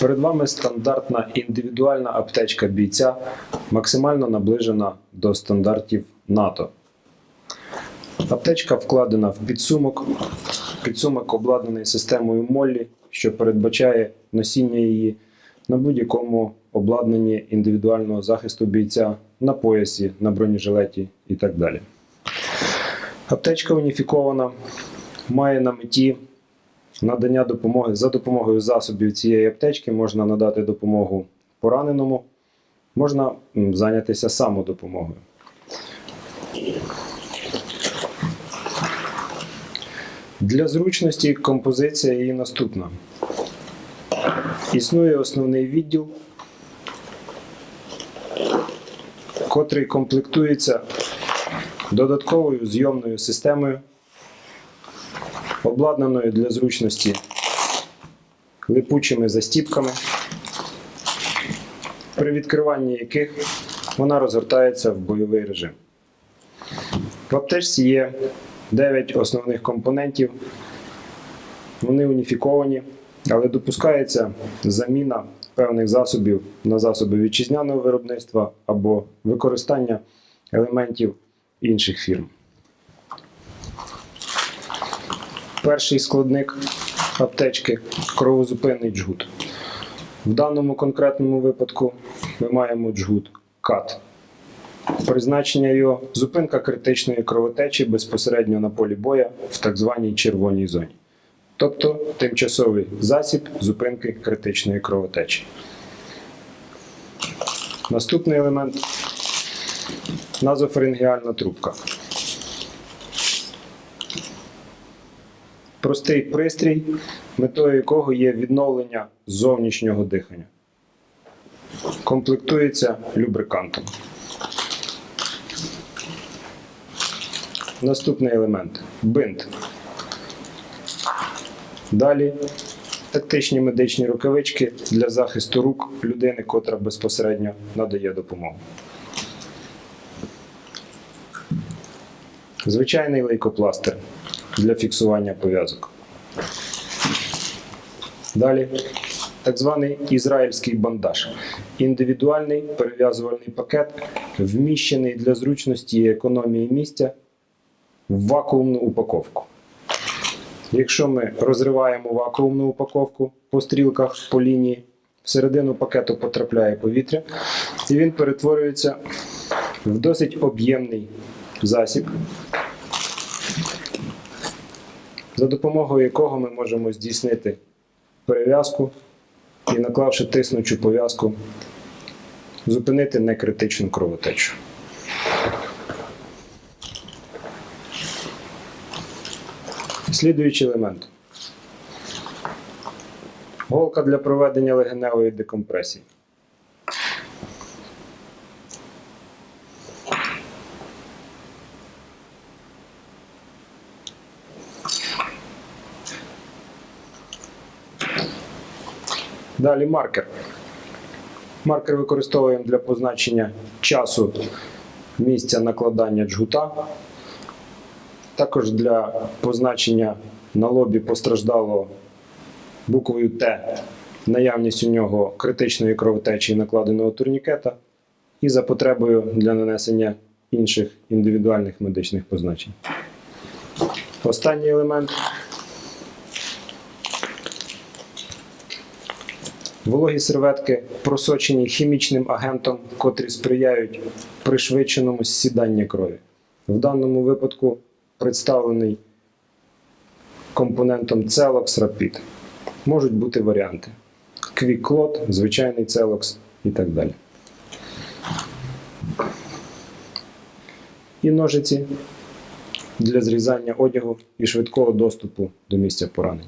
Перед вами стандартна індивідуальна аптечка бійця, максимально наближена до стандартів НАТО. Аптечка вкладена в підсумок. Підсумок обладнаний системою Моллі, що передбачає носіння її на будь-якому обладнанні індивідуального захисту бійця на поясі, на бронежилеті і так далі. Аптечка уніфікована, має на меті надання допомоги за допомогою засобів цієї аптечки можна надати допомогу пораненому, можна зайнятися самодопомогою. Для зручності композиція її наступна. Існує основний відділ, котрий комплектується додатковою зйомною системою, обладнаною для зручності липучими застіпками, при відкриванні яких вона розгортається в бойовий режим. В аптечці є 9 основних компонентів. Вони уніфіковані, але допускається заміна певних засобів на засоби вітчизняного виробництва або використання елементів інших фірм. Перший складник аптечки кровозупинний джгут. В даному конкретному випадку ми маємо джгут КАТ. Призначення його зупинка критичної кровотечі безпосередньо на полі боя в так званій червоній зоні. Тобто тимчасовий засіб зупинки критичної кровотечі. Наступний елемент назофарингеальна трубка. Простий пристрій, метою якого є відновлення зовнішнього дихання. Комплектується любрикантом. Наступний елемент бинт. Далі тактичні медичні рукавички для захисту рук людини, котра безпосередньо надає допомогу. Звичайний лейкопластир для фіксування пов'язок. Далі так званий ізраїльський бандаж. Індивідуальний перев'язувальний пакет, вміщений для зручності і економії місця в вакуумну упаковку. Якщо ми розриваємо вакуумну упаковку по стрілках по лінії, всередину пакету потрапляє повітря, і він перетворюється в досить об'ємний засіб, за допомогою якого ми можемо здійснити перев'язку і, наклавши тиснучу пов'язку, зупинити некритичну кровотечу. Слідуючий елемент. Голка для проведення легеневої декомпресії. Далі маркер. Маркер використовуємо для позначення часу місця накладання джгута також для позначення на лобі постраждалого буквою Т наявність у нього критичної кровотечі накладеного турнікета, і за потребою для нанесення інших індивідуальних медичних позначень. Останній елемент. Вологі серветки просочені хімічним агентом, котрі сприяють пришвидшеному зсіданню крові. В даному випадку представлений компонентом Celox Rapid. Можуть бути варіанти: Clot, звичайний Celox і так далі. І ножиці для зрізання одягу і швидкого доступу до місця поранень.